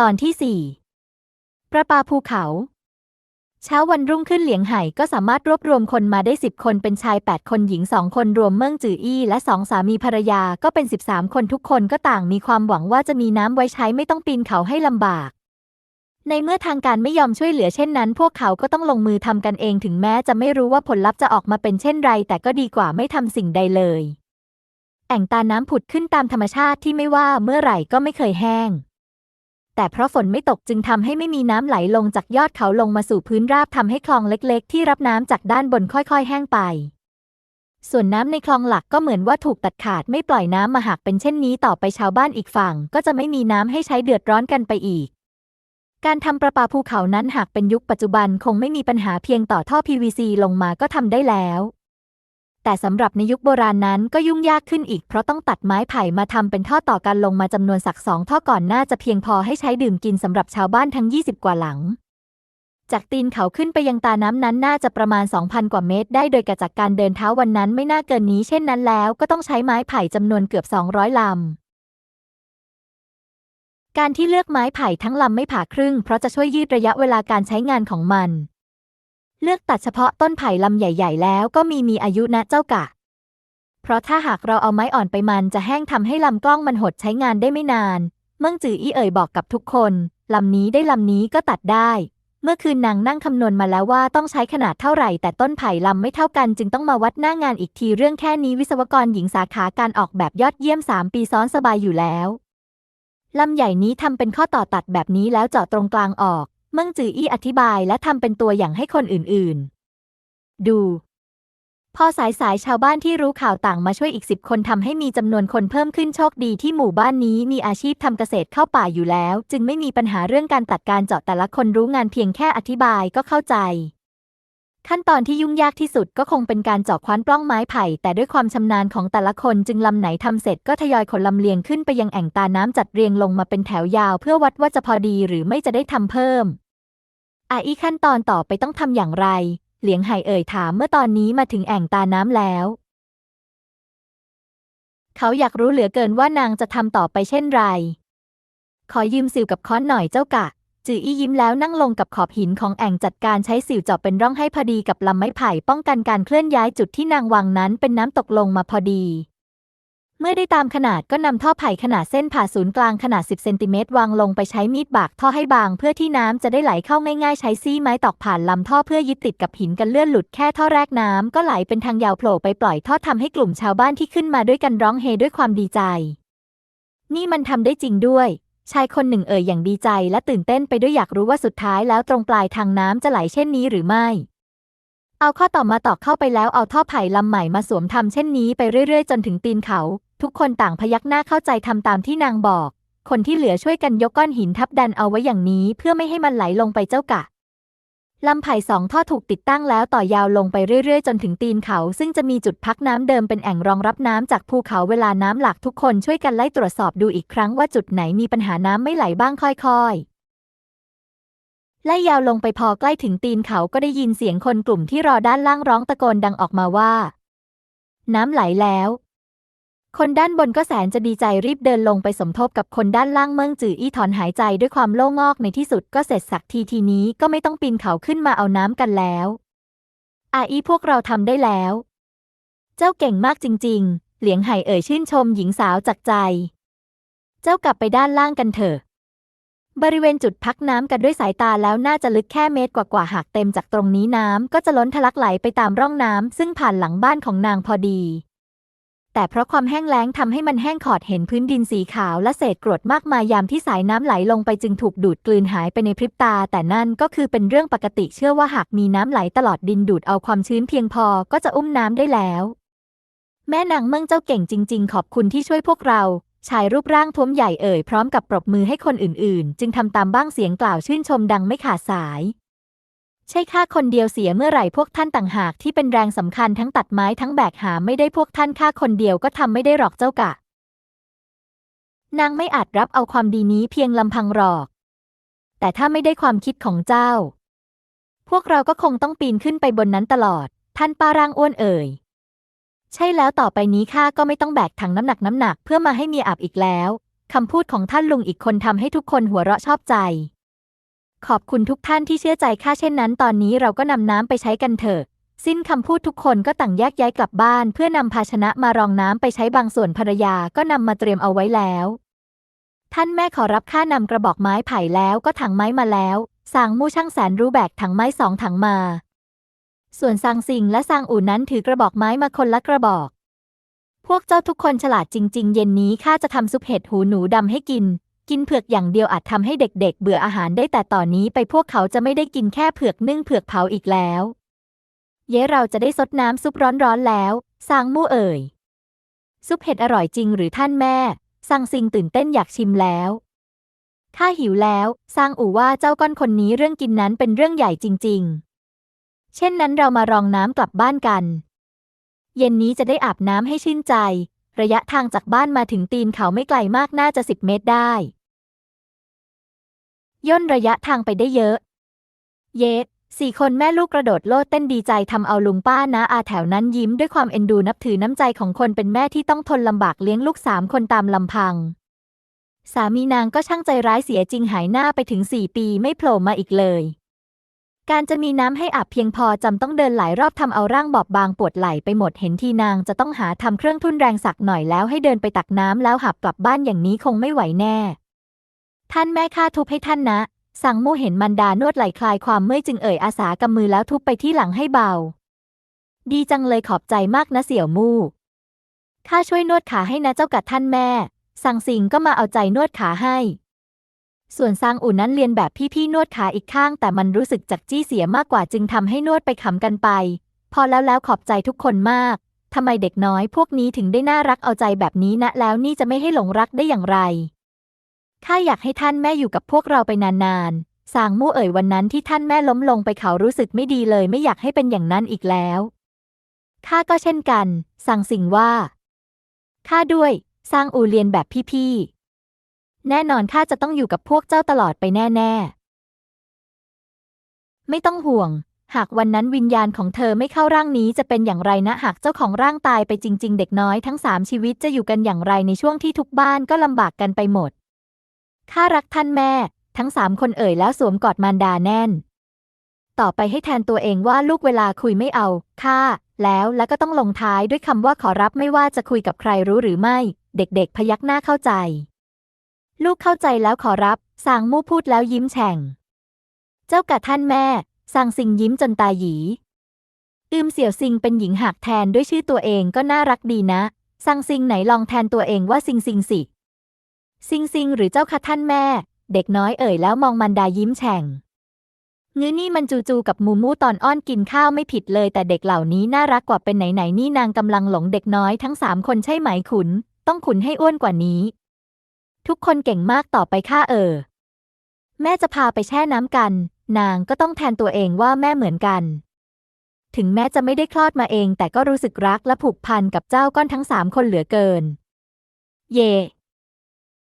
ตอนที่สี่ประปาภูเขา เช้าวันรุ่งขึ้นเหลียงไห่ก็สามารถรวบรวมคนมาได้สิบคนเป็นชายแปดคนหญิงสองคนรวมเมิ่งจืออี้และสองสามีภรรยาก็เป็นสิบสามคนทุกคนก็ต่างมีความหวังว่าจะมีน้ำไว้ใช้ไม่ต้องปีนเขาให้ลำบาก ในเมื่อทางการไม่ยอมช่วยเหลือเช่นนั้น พวกเขาก็ต้องลงมือทำกันเองถึงแม้จะไม่รู้ว่าผลลัพธ์จะออกมาเป็นเช่นไร แต่ก็ดีกว่าไม่ทำสิ่งใดเลย แอ่งตาน้ำผุดขึ้นตามธรรมชาติที่ไม่ว่าเมื่อไหร่ก็ไม่เคยแห้ง แต่เพราะฝนไม่ตกจึงทำให้ไม่มีน้ำไหลลงจากยอดเขาลงมาสู่พื้นราบทำให้คลองเล็กๆ ที่รับน้ำจากด้านบนค่อยๆ แห้งไป ส่วนน้ำในคลองหลักก็เหมือนว่าถูกตัดขาดไม่ปล่อยน้ำมาหากเป็นเช่นนี้ต่อไปชาวบ้านอีกฝั่ง ก็จะไม่มีน้ำให้ใช้เดือดร้อนกันไปอีก การทำประปาภูเขานั้นหากเป็นยุคปัจจุบันคงไม่มีปัญหาเพียงต่อท่อ PVC ลงมาก็ทำได้แล้ว แต่สำหรับในยุคโบราณนั้นก็ยุ่งยากขึ้นอีกเพราะต้องตัดไม้ไผ่มาทำเป็นท่อต่อกันลงมาจำนวนสักสองท่อก่อนน่าจะเพียงพอให้ใช้ดื่มกินสำหรับชาวบ้านทั้ง 20 กว่าหลัง จากตีนเขาขึ้นไปยังตาน้ำนั้นน่าจะประมาณ 2,000 กว่าเมตร ได้โดยกระจากการเดินเท้าวันนั้นไม่น่าเกินนี้ เช่นนั้นแล้วก็ต้องใช้ไม้ไผ่จำนวนเกือบ 200ลำการที่เลือกไม้ไผ่ทั้งลำไม่ผ่าครึ่งเพราะจะช่วยยืดระยะเวลาการใช้งานของมัน เลือกตัดเฉพาะต้นไผ่ลำใหญ่ ๆ แล้วก็มีมีอายุนะเจ้ากะ เพราะถ้าหากเราเอาไม้อ่อนไปมันจะแห้งทำให้ลำกล้องมันหดใช้งานได้ไม่นาน เมื่งจืออี้เอ่ยบอกกับทุกคนลำนี้ได้ลำนี้ก็ตัดได้ เมื่อคืนนางนั่งคำนวณมาแล้วว่าต้องใช้ขนาดเท่าไหร่ แต่ต้นไผ่ลำไม่เท่ากัน จึงต้องมาวัดหน้างานอีกทีเรื่องแค่นี้วิศวกรหญิงสาขาการออกแบบยอดเยี่ยม 3 ปีซ้อนสบายอยู่แล้วลำใหญ่นี้ทำเป็นข้อต่อตัดแบบนี้แล้วเจาะตรงกลางออก มื่งจืออี้อธิบายและทำเป็นตัวอย่างให้คนอื่นๆ ดู พอสายสายชาวบ้านที่รู้ข่าวต่างมาช่วยอีกสิบคนทำให้มีจำนวนคนเพิ่มขึ้นโชคดีที่หมู่บ้านนี้มีอาชีพทำเกษตรเข้าป่าอยู่แล้ว จึงไม่มีปัญหาเรื่องการตัดการเจาะแต่ละคนรู้งานเพียงแค่อธิบายก็เข้าใจขั้นตอนที่ยุ่งยากที่สุดก็คงเป็นการเจาะคว้านปล้องไม้ไผ่ แต่ด้วยความชำนาญของแต่ละคนจึงลำไหนทำเสร็จก็ทยอยขนลำเลียงขึ้นไปยังแอ่งตาน้ำจัดเรียงลงมาเป็นแถวยาว เพื่อวัดว่าจะพอดีหรือไม่จะได้ทำเพิ่ม อาอีขั้นตอนต่อไปต้องทำอย่างไร เหลียงไห่เอ่ยถามเมื่อตอนนี้มาถึงแอ่งตาน้ำแล้ว เขาอยากรู้เหลือเกินว่านางจะทำต่อไปเช่นไร ขอยืมสิวกับค้อนหน่อยเจ้ากะ จืออี้ยิ้มแล้วนั่งลงกับขอบหินของแอ่งจัดการใช้สิวเจาะเป็นร่องให้พอดีกับลำไม้ไผ่ป้องกันการเคลื่อนย้ายจุดที่นางวางนั้นเป็นน้ำตกลงมาพอดี มื่อได้ตามขนาดก็นำท่อไผ่ขนาดเส้นผ่าศูนย์กลางขนาด 10 เซนติเมตรวางลงไปใช้มีดบากท่อให้บาง เพื่อที่น้ำจะได้ไหลเข้าง่ายๆ ใช้ซี่ไม้ตอกผ่านลำท่อเพื่อยึดติดกับหินกันเลื่อนหลุดแค่ท่อแรกน้ำก็ไหลเป็นทางยาวโผล่ไปปล่อยท่อทำให้กลุ่มชาวบ้านที่ขึ้นมาด้วยกันร้องเฮด้วยความดีใจ นี่มันทำได้จริงด้วยชายคนหนึ่งเอ่ยอย่างดีใจและตื่นเต้นไปด้วยอยากรู้ว่าสุดท้ายแล้วตรงปลายทางน้ำจะไหลเช่นนี้หรือไม่ เอาข้อต่อมาตอกเข้าไปแล้วเอาท่อไผ่ลำใหม่มาสวมทำเช่นนี้ไปเรื่อยๆ จนถึงตีนเขา ทุกคนต่างพยักหน้าเข้าใจทำตามที่นางบอก คนที่เหลือช่วยกันยกก้อนหินทับดันเอาไว้อย่างนี้เพื่อไม่ให้มันไหลลงไปเจ้ากะลำไผ่สองท่อถูกติดตั้งแล้วต่อยาวลงไปเรื่อยๆ จนถึงตีนเขา ซึ่งจะมีจุดพักน้ำเดิมเป็นแอ่งรองรับน้ำจากภูเขาเวลาน้ำหลากทุกคนช่วยกันไล่ตรวจสอบดูอีกครั้งว่าจุดไหนมีปัญหาน้ำไม่ไหลบ้างค่อย ๆ ไล่ยาวลงไปพอใกล้ถึงตีนเขาก็ได้ยินเสียงคนกลุ่มที่รอด้านล่างร้องตะโกนดังออกมาว่า น้ำไหลแล้ว คนด้านบนก็แสนจะดีใจรีบเดินลงไปสมทบกับคนด้านล่างเมืองจืออี้ถอนหายใจด้วยความโล่งอกในที่สุดก็เสร็จสักทีทีนี้ก็ไม่ต้องปีนเขาขึ้นมาเอาน้ำกันแล้วอาอีพวกเราทำได้แล้ว เจ้าเก่งมากจริง ๆ เหลียงไห่เอ่ยชื่นชมหญิงสาวจากใจ เจ้ากลับไปด้านล่างกันเถอะ บริเวณจุดพักน้ำกันด้วยสายตาแล้วน่าจะลึกแค่เมตรกว่าๆหากเต็มจากตรงนี้น้ำก็จะล้นทะลักไหลไปตามร่องน้ำซึ่งผ่านหลังบ้านของนางพอดี แต่เพราะความแห้งแล้งทำให้มันแห้งขอดเห็นพื้นดินสีขาวและเศษกรวดมากมายยามที่สายน้ำไหลลงไปจึงถูกดูดกลืนหายไปในพริบตา แต่นั่นก็คือเป็นเรื่องปกติเชื่อว่าหากมีน้ำไหลตลอดดินดูดเอาความชื้นเพียงพอก็จะอุ้มน้ำได้แล้ว แม่นางเมืองเจ้าเก่งจริง ๆ ขอบคุณที่ช่วยพวกเรา ชายรูปร่างท้วมใหญ่เอ่ยพร้อมกับปรบมือให้คนอื่นๆ จึงทำตามบ้างเสียงกล่าวชื่นชมดังไม่ขาดสาย ใช่ข้าคนเดียวเสียเมื่อไหร่พวกท่านต่างหากที่เป็นแรงสำคัญทั้งตัดไม้ทั้งแบกหามไม่ได้พวกท่านข้าคนเดียวก็ทำไม่ได้หรอกเจ้ากะ นางไม่อาจรับเอาความดีนี้เพียงลำพังหรอก แต่ถ้าไม่ได้ความคิดของเจ้า พวกเราก็คงต้องปีนขึ้นไปบนนั้นตลอด ท่านป้าร่างอ้วนเอ่ย ใช่แล้วต่อไปนี้ข้าก็ไม่ต้องแบกถังน้ำหนักน้ำหนักเพื่อมาให้เมียอาบอีกแล้วคำพูดของท่านลุงอีกคนทำให้ทุกคนหัวเราะชอบใจ ขอบคุณทุกท่านที่เชื่อใจข้าเช่นนั้น ตอนนี้เราก็นำน้ำไปใช้กันเถอะ สิ้นคำพูดทุกคนก็ต่างแยกย้ายกลับบ้าน เพื่อนำภาชนะมารองน้ำไปใช้บางส่วนภรรยาก็นำมาเตรียมเอาไว้แล้ว ท่านแม่ขอรับข้านำกระบอกไม้ไผ่แล้วก็ถังไม้มาแล้วสางมู่ช่างแสนรู้แบกถังไม้สองถังมา ส่วนซางซิงและซางอู่นั้นถือกระบอกไม้มาคนละกระบอก พวกเจ้าทุกคนฉลาดจริง ๆ เย็นนี้ข้าจะทำซุปเห็ดหูหนูดำให้กิน กินเผือกอย่างเดียวอาจทำให้เด็ก ๆ เบื่ออาหารได้แต่ต่อนนี้ไปพวกเขาจะไม่ได้กินแค่เผือกนึ่งเผือกเผาอีกแล้ว เย้เราจะได้ซดน้ำซุปร้อนๆแล้วซางมู่เอ่ย ซุปเห็ดอร่อยจริงหรือท่านแม่ซางซิงตื่นเต้นอยากชิมแล้วข้าหิวแล้ว ซางอู่ว่าเจ้าก้อนคนนี้เรื่องกินนั้นเป็นเรื่องใหญ่จริง ๆ เช่นนั้นเรามารองน้ำกลับบ้านกัน เย็นนี้จะได้อาบน้ำให้ชื่นใจ ระยะทางจากบ้านมาถึงตีนเขาไม่ไกลมากน่าจะสิบเมตรได้ ย่นระยะทางไปได้เยอะ เยสสี่คนแม่ลูกกระโดดโลดเต้นดีใจทำเอาลุงป้านะอาแถวนั้นยิ้มด้วยความเอ็นดูนับถือน้ำใจของคนเป็นแม่ที่ต้องทนลำบากเลี้ยงลูกสามคนตามลำพัง สามีนางก็ช่างใจร้ายเสียจริงหายหน้าไปถึงสี่ปีไม่โผล่มาอีกเลย การจะมีน้ำให้อาบเพียงพอจำต้องเดินหลายรอบทำเอาร่างบอบบางปวดไหล่ไปหมดเห็นทีนางจะต้องหาทำเครื่องทุ่นแรงสักหน่อยแล้วให้เดินไปตักน้ำแล้วหับกลับบ้านอย่างนี้คงไม่ไหวแน่ ท่านแม่ข้าทุบให้ท่านนะ สั่งมู่เห็นมันดานวดไหลคลายความเมื่อยจึงเอ่ยอาสากำมือแล้วทุบไปที่หลังให้เบา ดีจังเลยขอบใจมากนะเสี่ยวมู่ข้าช่วยนวดขาให้นะเจ้ากัดท่านแม่ สั่งสิงก็มาเอาใจนวดขาให้ ส่วนซางอุ่นนั้นเรียนแบบพี่ๆนวดขาอีกข้าง แต่มันรู้สึกจักจี้เสียมากกว่าจึงทำให้นวดไปขำกันไป พอแล้วแล้วขอบใจทุกคนมากทำไมเด็กน้อยพวกนี้ถึงได้น่ารักเอาใจแบบนี้นะ แล้วนี่จะไม่ให้หลงรักได้อย่างไรข้าอยากให้ท่านแม่อยู่กับพวกเราไปนานๆ สางมู่เอ่ยวันนั้นที่ท่านแม่ล้มลงไปเขารู้สึกไม่ดีเลยไม่อยากให้เป็นอย่างนั้นอีกแล้ว ข้าก็เช่นกัน สั่งสิ่งว่า ข้าด้วย สร้างอูเรียนแบบพี่ๆ แน่นอนข้าจะต้องอยู่กับพวกเจ้าตลอดไปแน่ ๆ ไม่ต้องห่วง หากวันนั้นวิญญาณของเธอไม่เข้าร่างนี้จะเป็นอย่างไรนะ หากเจ้าของร่างตายไปจริง ๆ เด็กน้อยทั้งสามชีวิตจะอยู่กันอย่างไรในช่วงที่ทุกบ้านก็ลำบากกันไปหมด ข้ารักท่านแม่ ทั้งสามคนเอ่ยแล้วสวมกอดมารดาแน่น ต่อไปให้แทนตัวเองว่าลูกเวลาคุยไม่เอาข้าแล้วและก็ต้องลงท้ายด้วยคำว่าขอรับไม่ว่าจะคุยกับใครรู้หรือไม่ เด็กๆ พยักหน้าเข้าใจ ลูกเข้าใจแล้วขอรับ สางมู่พูดแล้วยิ้มแฉ่ง เจ้ากับท่านแม่ สางซิงยิ้มจนตาหยี อืมเสี่ยวซิงเป็นหญิงหักแทนด้วยชื่อตัวเองก็น่ารักดีนะซังซิงไหนลองแทนตัวเองว่าซิงซิงสิซิงซิงหรือเจ้าคะท่านแม่ เด็กน้อยเอ่ยแล้วมองมันดายิ้มแฉ่งงื้อนี่มันจูจูกับมูมูตอนอ้อนกินข้าวไม่ผิดเลยแต่เด็กเหล่านี้น่ารักกว่าเป็นไหนไหนนี่นางกำลังหลงเด็กน้อยทั้งสามคนใช่ไหมขุน ต้องขุนให้อ้วนกว่านี้ ทุกคนเก่งมากต่อไปข้าเออ แม่จะพาไปแช่น้ำกัน นางก็ต้องแทนตัวเองว่าแม่เหมือนกัน ถึงแม้จะไม่ได้คลอดมาเอง แต่ก็รู้สึกรักและผูกพันกับเจ้าก้อนทั้งสามคนเหลือเกิน เย่